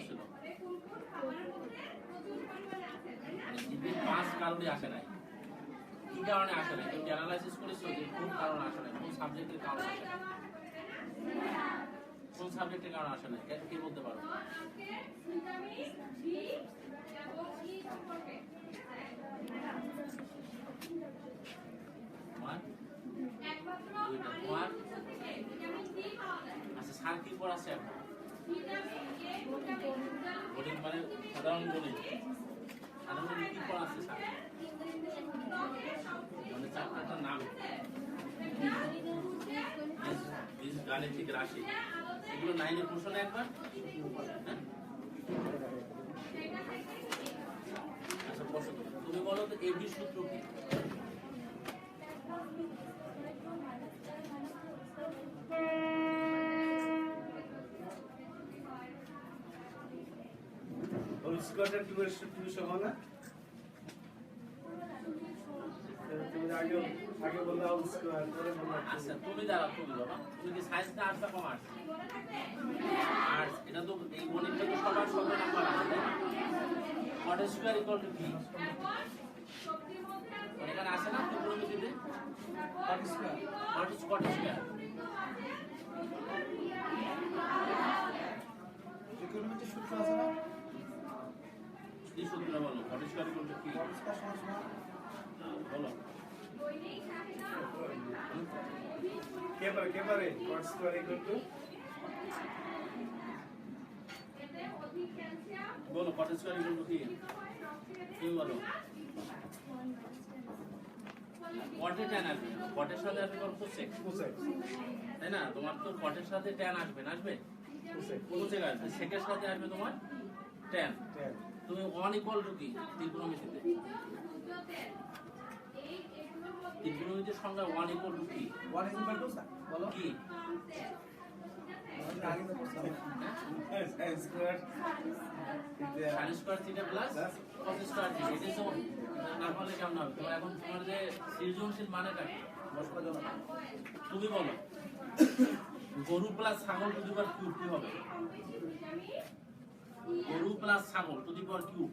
ছিল। পাঁচ কারণে আসে নাই। কি কারণে আসে নাই? তুমি অ্যানালাইসিস করেছ যে কোন কারণে আসে নাই? কোন সাবজেক্টের কারণে আসে নাই? কোন সাবজেক্টের কারণে আসে নাই? কে- কে বলতে পারো? আচ্ছা স্যার কি পড়াচ্ছে এখন? গণিত মানে সাধারণ গণিত সাধারণ গণিত কি পড়াচ্ছে স্যার? মানে চ্যাপ্টারটার নাম। গাণিতিক রাশি এগুলো নাইনের প্রশ্ন একবার? হ্যাঁ? আচ্ছা তুমি বলো তো এবি সূত্র কি? এর টু সমান না তুমি আগে আগে বললে হোল স্কোয়ার পরে বললে আচ্ছা তুমি দাঁড়াও তুমি বাবা। তুমি কি সায়েন্স না আর্টস না কমার্স আর্টস এটা তো এই গণিতটা তো সবার নাম্বার আছে কট স্কোয়ার ইকুয়াল টু কি এখানে আসে না ত্রিকোণমিতিতে কট স্কোয়ার কট কট স্কোয়ার ত্রিকোণমিতির সূত্র আছে না? কি সূত্র বলো? স্কোয়ার ইকুয়াল কি? সমান বলো। কে পারে কে পারে? কট স্কোয়ার ইকুয়াল বলো স্কোয়ার ইকুয়াল কি? তুমি বলো? কটে ট্যান আসবে। কটের সাথে আসবে কোসেক কোসাইন তাই না? তোমার তো কটের সাথে ট্যান আসবে না আসবে? কোসাইন কোসেক আসবে। সেকের সাথে আসবে তোমার ট্যান ট্যান তুমি ওয়ান ইকুয়াল টু কি? ত্রিকোণমিতিতে ত্রিকোণমিতির সংখ্যা ওয়ান ইকুয়াল টু কি? ওয়ান ইকুয়াল টু বলো। কি? তুমি বলো। গরু প্লাস ছাগল টু কি হবে? গরু প্লাস ছাগল টু দি পাওয়ার কিউব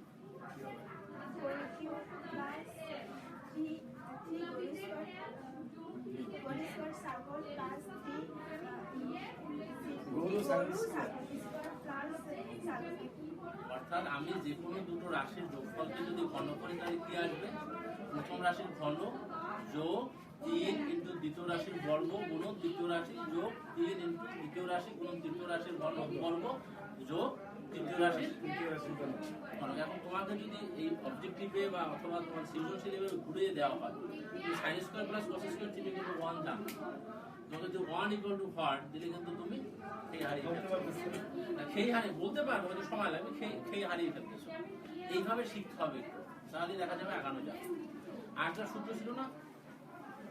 অর্থাৎ আমি যে কোনো দুটো রাশির যোগফলকে যদি ঘন করি, তাহলে কি আসবে? প্রথম রাশির ঘন যোগ তিন রাশির বর্গ গুণ দ্বিতীয় রাশি যোগ তিন ইন্টু দ্বিতীয় রাশি গুণ তৃতীয় রাশির ঘন বর্গ যোগ তৃতীয় তৃতীয় রাশি বলো এখন তোমাকে যদি এই অবজেক্টিভে বা অথবা তোমার সৃজনশীল ঘুরিয়ে দেওয়া হয় তুমি sine square plus cos square কিন্তু ওয়ান জানো। তোমাকে যদি ওয়ান ইকুয়াল টু হার্ট দিলে কিন্তু তুমি সেই হারিয়ে খেয়ে হারিয়ে বলতে পারব হয়তো সময় লাগবে খেয়ে খেয়ে হারিয়ে ফেলতেছো এইভাবে শিখতে হবে তাহলে দেখা যাবে আগানো যাবে। আরেকটা সূত্র ছিল না কি যেমন আসি না কাছে।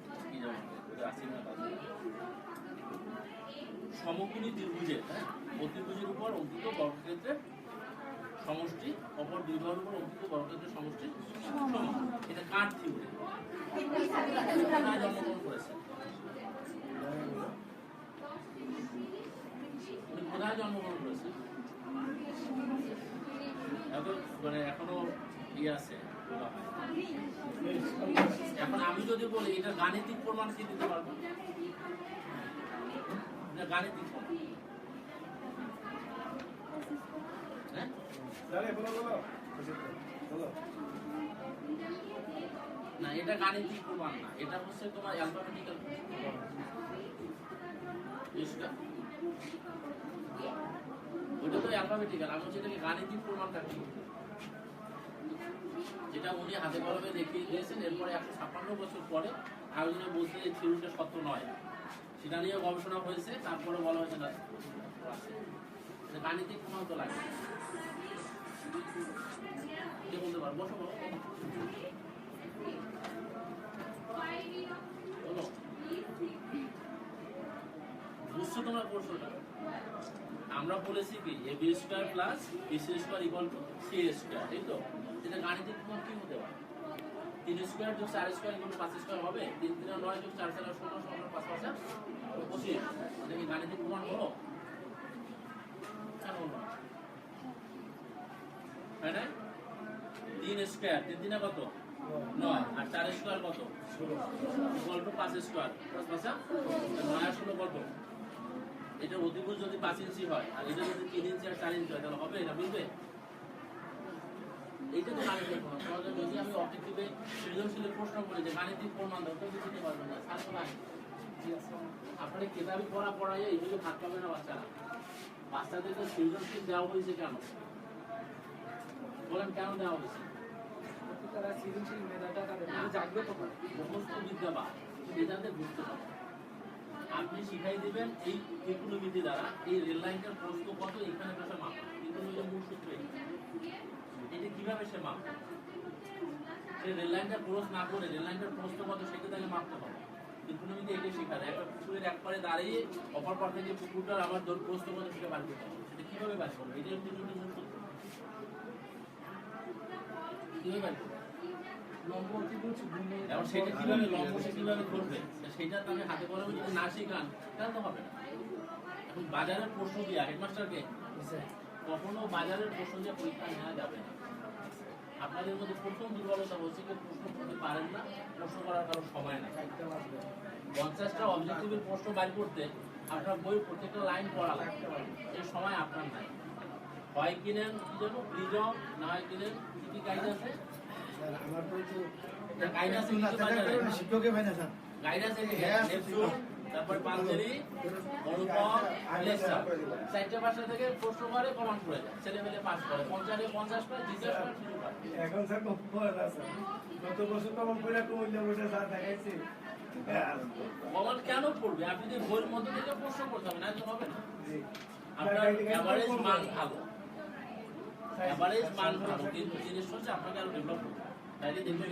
সমকোণী ত্রিভুজের অতিভুজের উপর অঙ্কিত বর্গক্ষেত্রের সমষ্টি, অপর দুই উপর অঙ্কিত বর্গক্ষেত্রের সমষ্টি। এটা কার থিওরি জন্মগ্রহণ করেছে জন্মগ্রহণ করেছে মানে এখনও ইয়ে আছে। এখন আমি যদি বলি, এটা গাণিতিক প্রমাণ কি দিতে পারব? গাণিতিক হ্যাঁ? না, এটা গাণিতিক প্রমাণ না। এটা হচ্ছে তোমার অ্যালফাবেটিক্যাল ওইটা তো অ্যালফাবেটিক্যাল আমি এটাকে গাণিতিক প্রমাণটা যেটা উনি হাতে কলমে দেখিয়ে দিয়েছেন, এরপরে একশো ছাপ্পান্ন বছর পরে আয়োজনে বলছে যে থিওরিটা সত্য নয়। সেটা নিয়ে গবেষণা হয়েছে তারপরে বলা হয়েছে না। গাণিতিক প্রমাণ তো লাগে আমরা বলেছি কি A B square plus B C square equal to C square তাই তো? এটা গাণিতিক প্রমাণ কি হতে পারে? তিন স্কোয়ার যোগ চার স্কোয়ার ইকুয়াল পাঁচ স্কোয়ার হবে তিন তিন নয় যোগ চার চার ষোলো ষোলো পাঁচ পাঁচ পঁচিশ এটা কি গাণিতিক প্রমাণ হলো? তিন স্কোয়ার তিন তিনে কত? নয়। আর চার স্কোয়ার কত? গল্প পাঁচ স্কোয়ার পাঁচ পাঁচা নয় আর ষোলো কত? এটা অতিভুজ যদি পাঁচ ইঞ্চি হয়, আর এটা যদি তিন ইঞ্চি আর চার ইঞ্চি হয়, তাহলে হবে এটা বুঝবে এইটা তো গাণিতিক প্রমাণ যদি আমি অবজেক্টিভে সৃজনশীলের প্রশ্ন করি যে গাণিতিক প্রমাণ দাও কেউ দিতে পারবে না স্যার নাই। আপনার কেতাবি পড়া পড়াই এইগুলো ভাগ পাবে না বাচ্চারা? বাচ্চাদেরকে সৃজনশীল দেওয়া হয়েছে কেন? বলেন কেন দেওয়া হয়েছে? তারা সৃজনশীল মেধাটা তাদের জাগ্রত করে মুখস্থ বিদ্যা বা মেধাতে বুঝতে পারে আপনি শিখাই দিবেন এই ত্রিকোণমিতি দ্বারা এই রেল লাইনটার প্রস্থ কত এখানে বসে মাপ। ত্রিকোণমিতির মূল সূত্র কীভাবে সে মাপ? সে রেল লাইনটা ক্রস না করে রেল লাইনটার প্রস্থ কত সেটা তাকে মাপতে হবে। ত্রিকোণমিতি এটা শেখায়। একটা পুকুরের একবারে দাঁড়িয়ে অপর পার থেকে পুকুরটার আমার দৌড় প্রস্থ কত সেটা বার করতে হবে। সেটা কীভাবে বার করবে? এটা ত্রিকোণমিতির মূল সূত্র। কীভাবে বার করবে? এবং সেটা কীভাবে লম্ব সে কীভাবে করবে? সেটা তো আমি হাতে কলমে যদি না শিখান তাহলে তো হবে না। এখন বাজারের প্রশ্ন দিয়া হেডমাস্টারকে কখনো বাজারের প্রশ্ন দিয়ে পরীক্ষা নেওয়া যাবে না। আপনাদের মধ্যে প্রথম দুর্বলতা হচ্ছে কেউ প্রশ্ন করতে পারেন না প্রশ্ন করার কারও সময় নেই। পঞ্চাশটা অবজেক্টিভের প্রশ্ন বাইর করতে আপনার বই প্রত্যেকটা লাইন পড়া লাগতে পারে এই সময় আপনার নাই। হয় কিনেন কি যেন প্রিজম না হয় কিনেন কি কি গাইড আছে? গাইড আছে না না গাইড আছে? হ্যাঁ, তারপর পাঞ্জেরি অনুপম চারটে ভাষা থেকে প্রশ্ন করে কমান করে যায় ছেলে মেলে পাস করে পঞ্চাশে পঞ্চাশ জিজ্ঞাসা করে শুরু করে। এখন স্যার কম পড়ে না গত বছর কুমিল্লা বসে স্যার দেখাইছি। কমান কেন পড়বে? আপনি যদি বইয়ের মধ্যে থেকে প্রশ্ন করতে হবে না হবে না। আপনার অ্যাভারেজ মান ভালো। অ্যাভারেজ মান ভালো। কিন্তু জিনিস হচ্ছে আপনাকে আরও ডেভেলপ করতে হবে। তাইলে দেখবেন